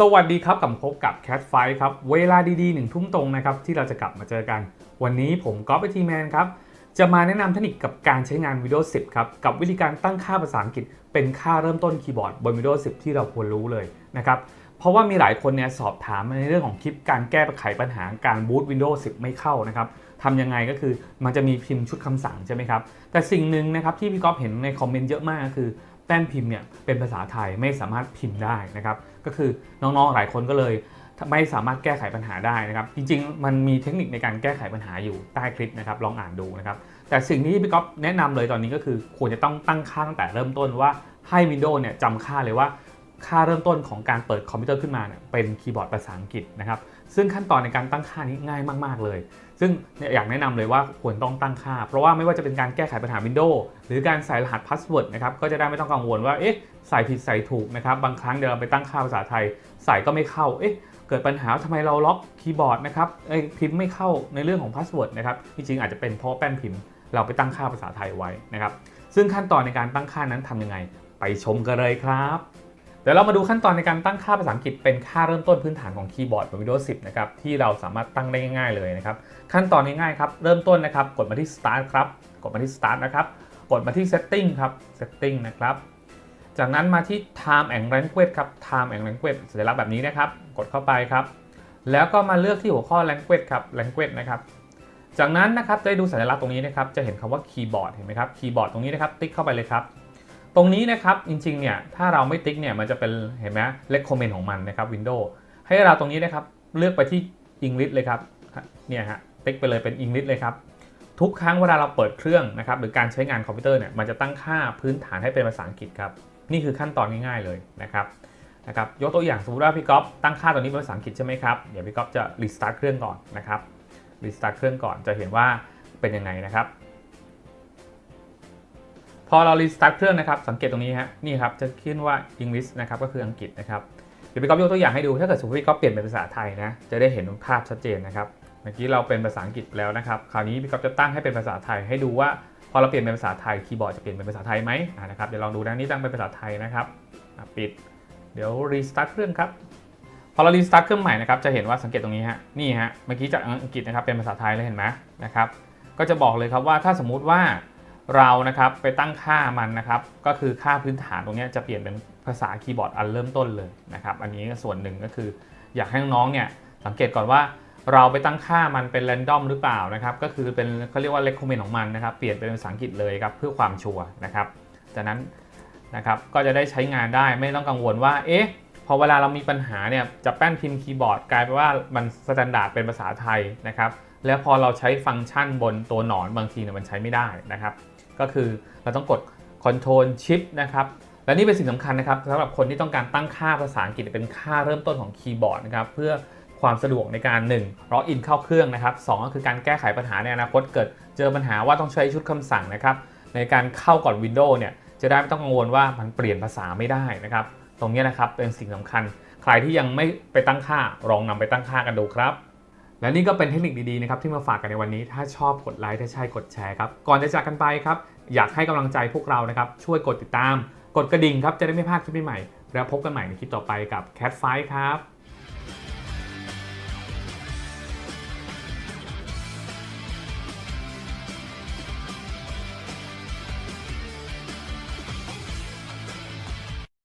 สวัสดีครับกลับพบกับ Cat f i ครับ เวลาดีๆหนึ่งทุ่มตรงนะครับที่เราจะกลับมาเจอกัน วันนี้ผมก๊อฟไอทีแมนครับ จะมาแนะนำเทคนิคกับการใช้งาน Windows 10 ครับ กับวิธีการตั้งค่าภาษาอังกฤษ เป็นค่าเริ่มต้นคีย์บอร์ดบน Windows 10 ที่เราควรรู้เลยนะครับ เพราะว่ามีหลายคนเนี่ยสอบถามในเรื่องของคลิปการแก้ไขปัญหาการบูต Windows 10 ไม่เข้านะครับทำยังไงก็คือมันจะมีพิมพ์ชุดคำสั่งใช่ไหมครับแต่สิ่งหนึ่งนะครับที่พี่ก๊อฟเห็นในคอมเมนต์เยอะมากก็คือ แป้นพิมพ์เนี่ยเป็นภาษาไทยไม่สามารถพิมพ์ได้นะครับ ก็คือน้องๆหลายคนก็เลยไม่สามารถแก้ไขปัญหาได้นะครับ จริงๆ มันมีเทคนิคในการแก้ไขปัญหาอยู่ใต้คลิปนะครับ ลองอ่านดูนะครับ แต่สิ่งที่พี่ก๊อฟแนะนำเลยตอนนี้ก็คือควรจะต้องตั้งค่าตั้งแต่เริ่มต้นว่าให้ Windows เนี่ยจำค่าเลยว่าค่าเริ่มต้นของการเปิดคอมพิวเตอร์ขึ้นมาเนี่ยเป็นคีย์บอร์ดภาษาอังกฤษนะครับ ซึ่งขั้นตอนในการตั้งค่านี้ง่ายมาก ๆ เลย ซึ่งเนี่ยอยากแนะนำเลยว่าควรต้องตั้งค่า เพราะว่าไม่ว่าจะเป็นการแก้ไขปัญหา Windows หรือการใส่รหัสพาสเวิร์ดนะครับก็จะได้ไม่ต้องกังวลว่าเอ๊ะใส่ผิดใส่ถูกนะครับบางครั้งเดี๋ยวเราไปตั้งค่าภาษาไทย ใส่ก็ไม่เข้าเอ๊ะเกิดปัญหาทำไมเราล็อกคีย์บอร์ดนะครับเอ้พิมพ์ไม่เข้าในเรื่องของพาสเวิร์ดนะครับจริงๆอาจจะเป็นเพราะแป้นพิมพ์ เราไปตั้งค่าภาษาไทยไว้นะครับซึ่งขั้นตอนในการตั้งค่านั้นทำยังไง ไปชมกันเลยครับ เดี๋ยวเรามาดูขั้นตอนในการตั้งค่าภาษาอังกฤษเป็นค่าเริ่มต้นพื้นฐานของคีย์บอร์ดบน Windows 10 นะครับ ที่เราสามารถตั้งได้ง่ายๆเลยนะครับ ขั้นตอนง่ายๆครับ เริ่มต้นนะครับ กดมาที่ start ครับ กดมาที่ start นะครับ กดมาที่ setting ครับ setting นะครับ จากนั้นมาที่ time and language ครับ time and language สัญลักษณ์แบบนี้นะครับ กดเข้าไปครับ แล้วก็มาเลือกที่หัวข้อ language ครับ language นะครับ จากนั้นนะครับจะได้ดูสัญลักษณ์ตรงนี้นะครับ จะเห็นคำว่าคีย์บอร์ดเห็นไหมครับ คีย์บอร์ดตรงนี้นะครับ ติ๊กเข้าไปเลยครับ ตรงนี้นะครับจริงๆเนี่ยถ้าเราไม่ติ๊กเนี่ยมันจะเป็นเห็นไหมเล c คอมเมนต์ของมันนะครับ Windows ให้เราตรงนี้นะครับเลือกไปที่ English เลยครับเนี่ยฮะติ๊กไปเลยเป็น English เลยครับทุกครั้งเวลาเราเปิดเครื่องนะครับหรือการใช้งานคอมพิวเตอร์เนี่ยมันจะตั้งค่าพื้นฐานให้เป็นภาษาอังกฤษครับนี่คือขั้นตอนง่ายๆเลยนะครับนะครับยกตัวอย่างสมมติว่าพี่ก๊อฟตั้งค่าตัวนี้เป็นภาษาอังกฤษใช่ไหมครับเดี๋ยวพี่ก๊อฟจะรีสตาร์ทเครื่องก่อนนะครับรีสตาร์ทเครื่องก่อนจะเห็นว่าเป็นยังไงนะครับ อเรารีสตาร์ทเครื่องนะครับ สังเกตตรงนี้ฮะ นี่ครับ จะขึ้นว่า English นะครับ ก็คืออังกฤษนะครับ เดี๋ยวพี่ก๊อฟยกตัวอย่างให้ดู ถ้าเกิดสมมติพี่ก๊อฟเปลี่ยนเป็นภาษาไทยนะ จะได้เห็นภาพชัดเจนนะครับ เมื่อกี้เราเป็นภาษาอังกฤษแล้วนะครับ คราวนี้พี่ก๊อฟจะตั้งให้เป็นภาษาไทยให้ดูว่า พอเราเปลี่ยนเป็นภาษาไทย คีย์บอร์ดจะเปลี่ยนเป็นภาษาไทยไหมนะครับ เดี๋ยวลองดูนะนี่ตั้งเป็นภาษาไทยนะครับปิด เดี๋ยวรีสตาร์ทเครื่องครับ พอเรารีสตาร์ทเครื่องใหม่นะครับ จะเห็นว่าสังเกตตรงนี้ฮะ นี่ฮะ เมื่อกี้จากอังกฤษนะครับ เป็นภาษาไทยเลยเห็นไหมนะครับ ก็จะบอกเลยครับว่าถ้าสมมุติว่า เรานะครับไปตั้งค่ามันนะครับ ก็คือค่าพื้นฐานตรงนี้จะเปลี่ยนเป็นภาษาคีย์บอร์ดอันเริ่มต้นเลยนะครับ อันนี้ส่วนหนึ่งก็คืออยากให้น้องๆเนี่ยสังเกตก่อนว่าเราไปตั้งค่ามันเป็น r รนดอมหรือเปล่านะครับ ก็คือเป็นเขาเรียกว่า recommend ของมันนะครับ เปลี่ยนเป็นภาษาอังกฤษเลยครับเพื่อความชัวร์นะครับจากนั้นนะครับก็จะได้ใช้งานได้ไม่ต้องกังวลว่าเอ๊ะพอเวลาเรามีปัญหาเนี่ยจะแป้นพิมพ์คีย์บอร์ดกลายเป็นว่ามันสแตนดาร์ดเป็นภาษาไทยนะครับแล้วพอเราใช้ฟังก์ชันบนตัวหนอนบางทีเนี่ยมันใช้ไม่ได้นะครับ ก็คือเราต้องกด Control Shift นะครับและนี่เป็นสิ่งสำคัญนะครับสำหรับคนที่ต้องการตั้งค่าภาษาอังกฤษเป็นค่าเริ่มต้นของคีย์บอร์ดนะครับเพื่อความสะดวกในการ1ล็อกอินเข้าเครื่องนะครับสก็คือการแก้ไขปัญหาในอนาคตเกิด เจอปัญหาว่าต้องใช้ชุดคำสั่งนะครับในการเข้าก่อน Windows เนี่ยจะได้ไม่ต้องกังวลว่ามันเปลี่ยนภาษาไม่ได้นะครับตรงนี้นะครับเป็นสิ่งสำคัญ ใครที่ยังไม่ไปตั้งค่าลองนำไปตั้งค่ากันดูครับ และนี่ก็เป็นเทคนิคดีๆนะครับที่มาฝากกันในวันนี้ ถ้าชอบกดไลค์ถ้าใช่กดแชร์ครับ ก่อนจะจากกันไปครับ อยากให้กำลังใจพวกเรานะครับ ช่วยกดติดตาม กดกระดิ่งครับ จะได้ไม่พลาดคลิปใหม่ แล้วพบกันใหม่ในคลิปต่อไปกับ Cat f i ครับ